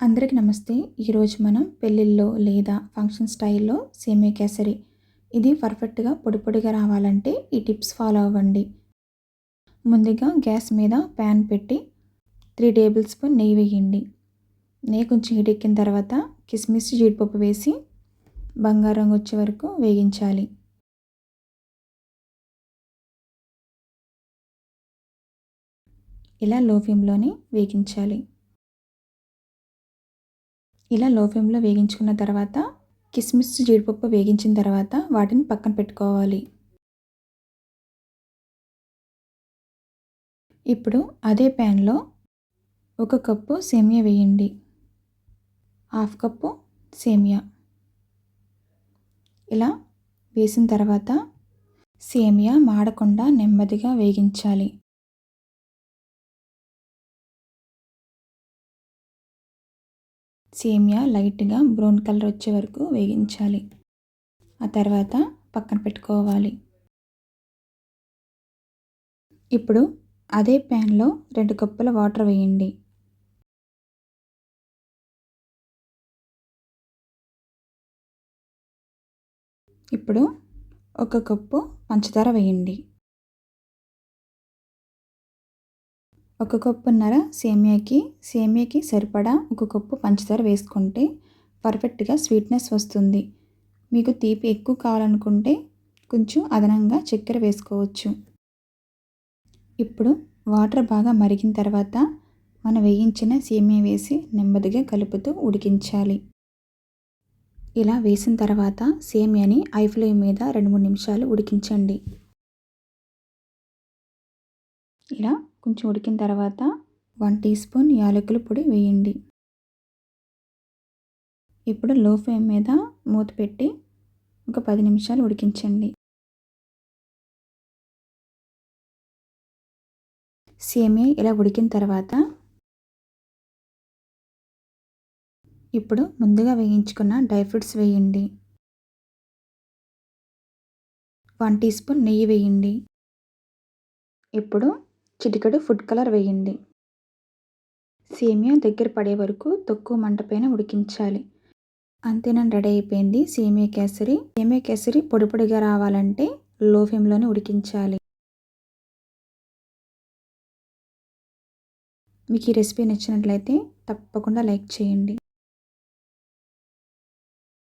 అందరికీ నమస్తే. ఈరోజు మనం పెళ్ళిళ్ళలో లేదా ఫంక్షన్ స్టైల్లో సేమే కేసరి. ఇది పర్ఫెక్ట్గా పొడి పొడిగా రావాలంటే ఈ టిప్స్ ఫాలో అవ్వండి. ముందుగా గ్యాస్ మీద ప్యాన్ పెట్టి త్రీ టేబుల్ స్పూన్ నెయ్యి వేయండి. నెయ్యి కొంచెం హీటెక్కిన తర్వాత కిస్మిస్ జీడిపప్పు వేసి బంగారం వచ్చే వరకు వేగించాలి. ఇలా లో ఫ్లేమ్లోనే వేగించాలి. ఇలా లో ఫ్లేమ్లో వేగించుకున్న తర్వాత కిస్మిస్ జీడిపప్పు వేగించిన తర్వాత వాటిని పక్కన పెట్టుకోవాలి. ఇప్పుడు అదే ప్యాన్లో ఒక కప్పు సేమియా వేయండి. హాఫ్ కప్పు సేమియా. ఇలా వేసిన తర్వాత సేమియా మాడకుండా నెమ్మదిగా వేగించాలి. సేమియా లైట్గా బ్రౌన్ కలర్ వచ్చే వరకు వేగించాలి ఆ తర్వాత పక్కన పెట్టుకోవాలి. ఇప్పుడు అదే ప్యాన్లో రెండు కప్పుల వాటర్ వేయండి. ఇప్పుడు ఒక కప్పు పంచదార వేయండి. ఒక కప్పున్నర సేమియాకి సేమియాకి సరిపడా ఒక కప్పు పంచదార వేసుకుంటే పర్ఫెక్ట్గా స్వీట్నెస్ వస్తుంది. మీకు తీపి ఎక్కువ కావాలనుకుంటే కొంచెం అదనంగా చక్కెర వేసుకోవచ్చు. ఇప్పుడు వాటర్ బాగా మరిగిన తర్వాత మనం వేయించిన సేమియా వేసి నెమ్మదిగా కలుపుతూ ఉడికించాలి. ఇలా వేసిన తర్వాత సేమియాని ఐ ఫ్లేమ్ మీద రెండు మూడు నిమిషాలు ఉడికించండి. ఇలా కొంచెం ఉడికిన తర్వాత వన్ టీ స్పూన్ యాలకుల పొడి వేయండి. ఇప్పుడు లో ఫ్లేమ్ మీద మూత పెట్టి ఒక పది నిమిషాలు ఉడికించండి. సేమియా ఇలా ఉడికిన తర్వాత ఇప్పుడు ముందుగా వేయించుకున్న డ్రై ఫ్రూట్స్ వేయండి. వన్ టీ స్పూన్ నెయ్యి వేయండి. ఇప్పుడు చిటికెడు ఫుడ్ కలర్ వేయండి. సేమియా దగ్గర పడే వరకు తక్కువ మంట పైన ఉడికించాలి. అంతేనండి రెడీ అయిపోయింది. సేమియా కేసరి సేమియా కేసరి పొడి పొడిగా రావాలంటే లో ఫ్లేమ్లోనే ఉడికించాలి. మీకు ఈ రెసిపీ నచ్చినట్లయితే తప్పకుండా లైక్ చేయండి.